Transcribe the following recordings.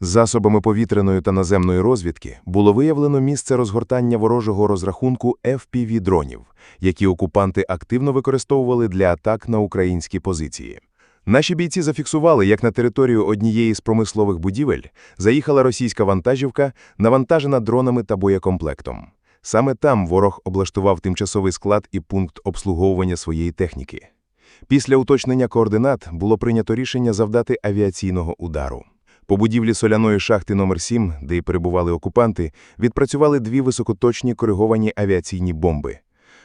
Засобами повітряної та наземної розвідки було виявлено місце розгортання ворожого розрахунку FPV-дронів, які окупанти активно використовували для атак на українські позиції. Наші бійці зафіксували, як на територію однієї з промислових будівель заїхала російська вантажівка, навантажена дронами та боєкомплектом. Саме там ворог облаштував тимчасовий склад і пункт обслуговування своєї техніки. Після уточнення координат було прийнято рішення завдати авіаційного удару. По будівлі соляної шахти номер 7 де й перебували окупанти, відпрацювали дві високоточні кориговані авіаційні бомби.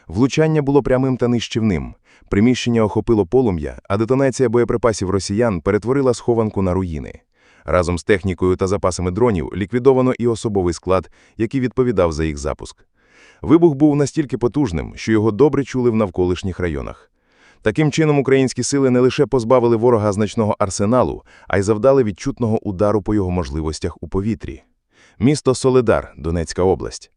Влучання було прямим та нищівним. Приміщення охопило полум'я, а детонація боєприпасів росіян перетворила схованку на руїни. Разом з технікою та запасами дронів ліквідовано і особовий склад, який відповідав за їх запуск. Вибух був настільки потужним, що його добре чули в навколишніх районах. Таким чином, українські сили не лише позбавили ворога значного арсеналу, а й завдали відчутного удару по його можливостях у повітрі. Місто Соледар, Донецька область.